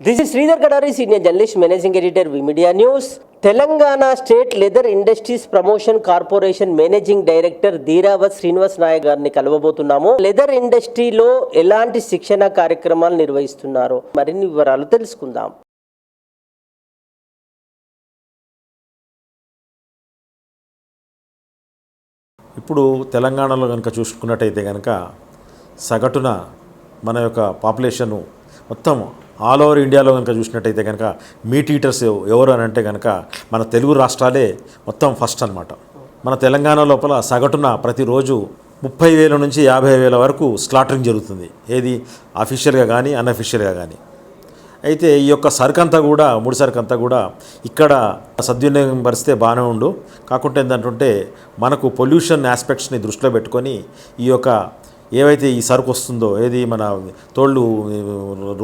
This is Sridhar Kadari senior journalist managing editor V media news Telangana state leather industries promotion corporation managing director Dheeravath Srinivas Nayak గారిని కలవబోతున్నాము. Leather ఇండస్ట్రీలో ఎలాంటి శిక్షణ కార్యక్రమాలు నిర్వహిస్తున్నారో? మరిన్ని వివరాలు తెలుసుకుందాం. ఇప్పుడు తెలంగాణలో కనుక చూసుకున్నట్టయితే కనుక సగటున మన యొక్క పాపులేషన్ మొత్తం ఆల్ ఓవర్ ఇండియాలో కనుక చూసినట్టయితే కనుక మీట్ ఈటర్స్ ఎవరు అని అంటే కనుక మన తెలుగు రాష్ట్రాలే మొత్తం ఫస్ట్ అన్నమాట. మన తెలంగాణ లోపల సగటున ప్రతిరోజు ముప్పై వేల నుంచి యాభై వేల వరకు స్లాటరింగ్ జరుగుతుంది. ఏది? అఫీషియల్గా కానీ అన్అఫీషియల్గా కానీ అయితే ఈ యొక్క సరుకు అంతా కూడా ముడి సరుకు అంతా కూడా ఇక్కడ సద్వినియోగం పరిస్తే బాగానే ఉండు. కాకుంటే ఏంటంటే మనకు పొల్యూషన్ ఆస్పెక్ట్స్ని దృష్టిలో పెట్టుకొని ఈ యొక్క ఏవైతే ఈ సరుకు వస్తుందో ఏది మన తోళ్ళు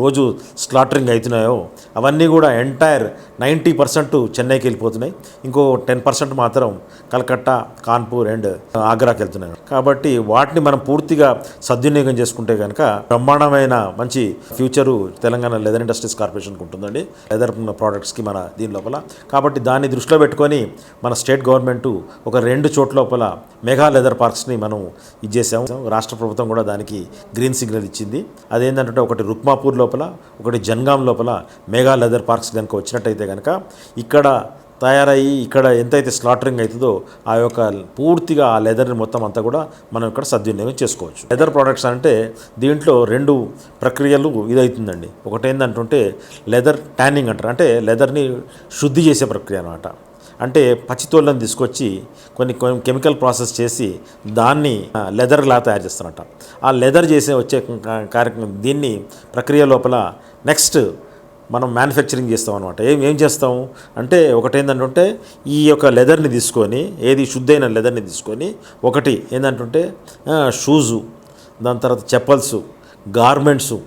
రోజు స్లాటరింగ్ అవుతున్నాయో అవన్నీ కూడా ఎంటైర్ నైంటీ పర్సెంట్ చెన్నైకి వెళ్ళిపోతున్నాయి. ఇంకో టెన్ పర్సెంట్ మాత్రం కలకత్తా కాన్పూర్ అండ్ ఆగ్రాకి వెళ్తున్నాయి. కాబట్టి వాటిని మనం పూర్తిగా సద్వినియోగం చేసుకుంటే కనుక బ్రహ్మాండమైన మంచి ఫ్యూచరు తెలంగాణ లెదర్ ఇండస్ట్రీస్ కార్పొరేషన్కి ఉంటుందండి. లెదర్ ప్రోడక్ట్స్కి మన దీని లోపల. కాబట్టి దాన్ని దృష్టిలో పెట్టుకొని మన స్టేట్ గవర్నమెంట్ ఒక రెండు చోట్ల లోపల మెగా లెదర్ పార్క్స్ని మనం ఇది చేసాము రాష్ట్ర ప్రభుత్వం కూడా దానికి గ్రీన్ సిగ్నల్ ఇచ్చింది. అదేంటంటే ఒకటి రుక్మాపూర్ లోపల ఒకటి జన్గాం లోపల మెగా లెదర్ పార్క్స్ కనుక వచ్చినట్టయితే కనుక ఇక్కడ తయారయ్యి ఇక్కడ ఎంతైతే స్లాటరింగ్ అవుతుందో ఆ యొక్క పూర్తిగా ఆ లెదర్ని మొత్తం అంతా కూడా మనం ఇక్కడ సద్వినియోగం చేసుకోవచ్చు. లెదర్ ప్రోడక్ట్స్ అంటే దీంట్లో రెండు ప్రక్రియలు ఇదవుతుందండి ఒకటి ఏంటంటుంటే లెదర్ ట్యానింగ్ అంటారు. అంటే లెదర్ని శుద్ధి చేసే ప్రక్రియ అనమాట అంటే పచ్చితోళ్ళని తీసుకొచ్చి కొన్ని కొన్ని కెమికల్ ప్రాసెస్ చేసి దాన్ని లెదర్లా తయారు చేస్తారట. ఆ లెదర్ చేసే వచ్చే కార్యక్రమం దీన్ని ప్రక్రియ లోపల నెక్స్ట్ మనం మ్యానుఫ్యాక్చరింగ్ చేస్తాం అనమాట ఏం ఏం చేస్తాం? అంటే ఒకటి ఈ యొక్క లెదర్ని తీసుకొని ఏది శుద్ధైన లెదర్ని తీసుకొని ఒకటి ఏంటంటే షూజు దాని తర్వాత చెప్పల్స్ గార్మెంట్సు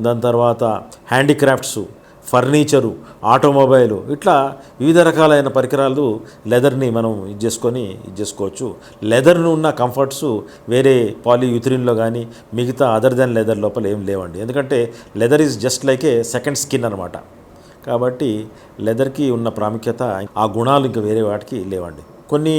దాని తర్వాత హ్యాండీక్రాఫ్ట్సు ఫర్నిచరు ఆటోమొబైలు ఇట్లా వివిధ రకాలైన పరికరాలు లెదర్ని మనం ఇది చేసుకొని ఇది చేసుకోవచ్చు. లెదర్ను ఉన్న కంఫర్ట్స్ వేరే పాలియూథరిన్లో కానీ మిగతా అదర్ దెన్ లెదర్ లోపల ఏం లేవండి. ఎందుకంటే leather is just like a second skin అనమాట కాబట్టి లెదర్కి ఉన్న ప్రాముఖ్యత ఆ గుణాలు ఇంకా వేరే వాటికి లేవండి. కొన్ని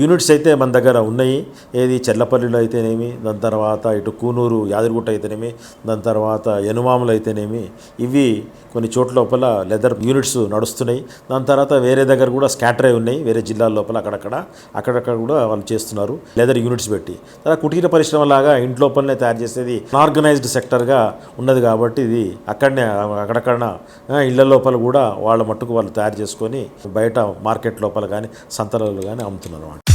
యూనిట్స్ అయితే మన దగ్గర ఉన్నాయి. ఏది చెల్లపల్లిలో అయితేనేమి దాని తర్వాత ఇటు కూనూరు యాదగిరిగుట్ట అయితేనేమి దాని తర్వాత ఎనుమాములు అయితేనేమి ఇవి కొన్ని చోట్ల లోపల లెదర్ యూనిట్స్ నడుస్తున్నాయి. దాని తర్వాత వేరే దగ్గర కూడా స్కాటర్ అయి ఉన్నాయి. వేరే జిల్లాల లోపల అక్కడక్కడ అక్కడక్కడ కూడా వాళ్ళు చేస్తున్నారు లెదర్ యూనిట్స్ పెట్టి. తర్వాత కుటీర పరిశ్రమ లాగా ఇంటి లోపలనే తయారు చేసేది ఆర్గనైజ్డ్ సెక్టర్గా ఉన్నది కాబట్టి ఇది అక్కడనే అక్కడక్కడ ఇళ్ళ ఇళ్ళ లోపల కూడా వాళ్ళ మట్టుకు వాళ్ళు తయారు చేసుకొని బయట మార్కెట్ లోపల కానీ సంతలలో కానీ అమ్ముతున్నారు అన్నమాట